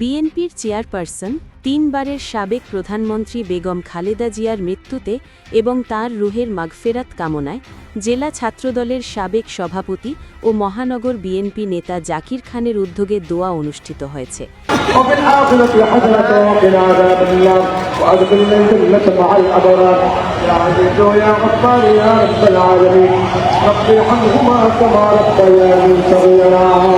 বিএনপির চেয়ারপারসন, তিনবারের সাবেক প্রধানমন্ত্রী বেগম খালেদা জিয়ার মৃত্যুতে এবং তার রুহের মাগফেরাত কামনায় জেলা ছাত্রদলের সাবেক সভাপতি ও মহানগর বিএনপি নেতা জাকির খানের উদ্যোগে দোয়া অনুষ্ঠিত হয়েছে। رب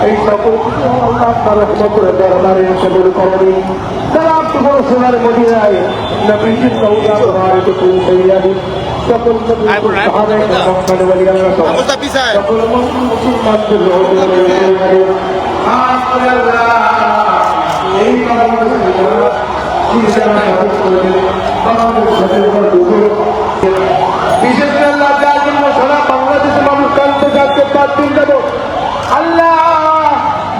এই সকল কিছু আল্লাহ আপনার রহমতের দরবারে কবুল করবেন সালাম তোমার সোনার মদিনায় নবীজির সৌদা তোমার তো তৈরি সকল সাহাবায়ে কেরাম সকল মুসলমানদের এই বিশেষ করে আল্লাহ বাংলাদেশের মানুষ পাঁচ দিন আল্লাহ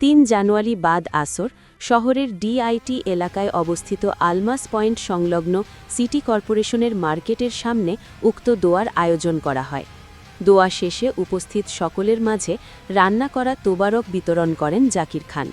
তিন জানুয়ারি বাদ আসর শহরের ডিআইটি এলাকায় অবস্থিত আলমাস পয়েন্ট সংলগ্ন সিটি কর্পোরেশনের মার্কেটের সামনে উক্ত দোয়ার আয়োজন করা হয়। দোয়া শেষে উপস্থিত সকলের মাঝে রান্না করা তোবারক বিতরণ করেন জাকির খান।